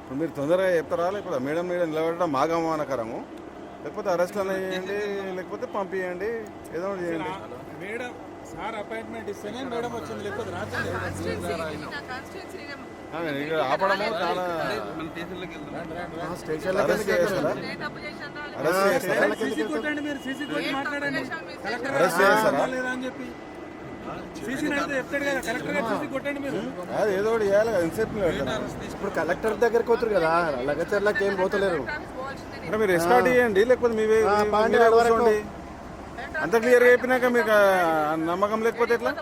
ఇప్పుడు మీరు తొందరగా చెప్తారా? లేకపోతే మేడం మీద మాగా అవమానకరము? లేకపోతే అరెస్ట్ చేయండి లేకపోతే పంపించండి ఏదో చేయండి. మేడం సార్ అపాయింట్మెంట్ ఇస్తేనే మేడం వచ్చింది లేకపోతే రాత్రి ఇక్కడ ఆపడము చాలా అరెస్ట్ చేస్తారా? చెప్పి. ఏదో ఒకటి చేయాలి కదా ఎంతసేపు నిలబడతారు? ఇప్పుడు కలెక్టర్ దగ్గరికి పోతారు కదా లగచర్లకి ఏం పోతలేరు? మీరు ఎస్కాట్ చేయండి లేకపోతే మీ అంత క్లియర్గా చెప్పినాక మీకు నమ్మకం లేకపోతే ఎట్లా?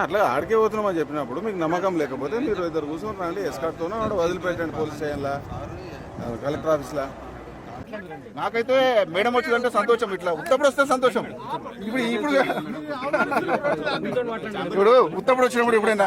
అట్లా ఆడికే పోతున్నామని చెప్పినప్పుడు మీకు నమ్మకం లేకపోతే మీరు ఇద్దరు కూర్చొని రండి ఎస్కాట్తోనో ఆడ వదిలిపెట్టండి పోలీస్ స్టేషన్లా కలెక్టర్ ఆఫీస్లా నాకైతే మేడం వచ్చిందంటే సంతోషం ఇట్లా ఉత్తప్పుడు వస్తే సంతోషం. ఇప్పుడు ఇప్పుడు ఇప్పుడు ఉత్తప్పుడు వచ్చినప్పుడు ఎప్పుడైనా?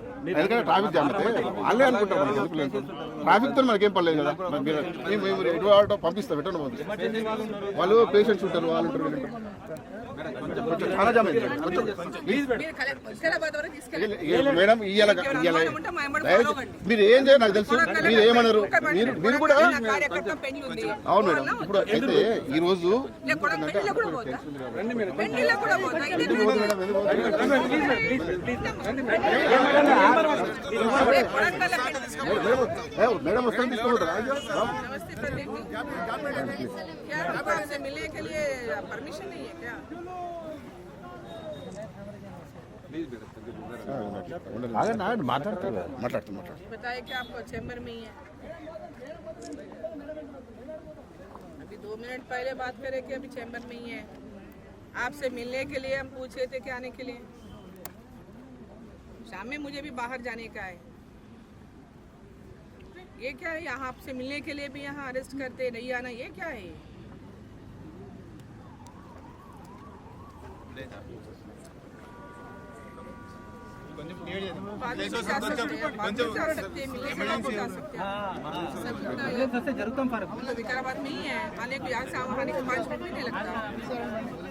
ఎందుకంటే ట్రాఫిక్ జామ్ అయితే వాళ్ళే అనుకుంటాం మనకి ఎందుకు లేదు ట్రాఫిక్తో మనకేం పర్లేదు కదా మేము- ఎటు పంపిస్తాం ఎటు పంపిస్తాం వాళ్ళు పేషెంట్స్ ఉంటారు వాళ్ళు ఉంటారు వీళ్ళు ఉంటారు. కొంచెం చాలా జామ్ మేడం ఇయ్యాల. మీరు ఏం చేయాలి నాకు తెలుసు మీరు ఏమన్నారు మీరు మీరు కూడా. అవును మేడం ఇప్పుడు అయితే ఈ రోజు మేడం? मैडम मिलने के लिए परमिशन नहीं है क्या? आगे ना बताइए कि चैम्बर में ही है। अभी दो मिनट पहले बात करे कि अभी चैम्बर में ही है। आपसे मिलने के लिए हम पूछे थे कि आने के लिए। शाम में मुझे भी बाहर जाने का है। ये क्या है? यहाँ आपसे मिलने के लिए भी यहाँ अरेस्ट करते नहीं आना ये क्या है? विकाराबाद में ही है। माले को यहाँ से वहाँ पाँच मिनट भी नहीं लगता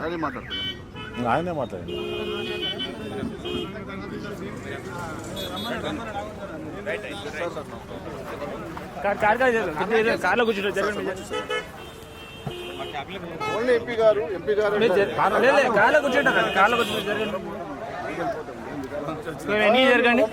అదే మాట్లాడుతున్నాను ఆయనే మాట్లాడండి. కార్లో కూర్చుంటారు జరగండి ఎంపీ గారు ఎంపీ గారు కార్లో కూర్చుంటారు కార్లో కూర్చుంటారు జరగండి. నీ జరగండి?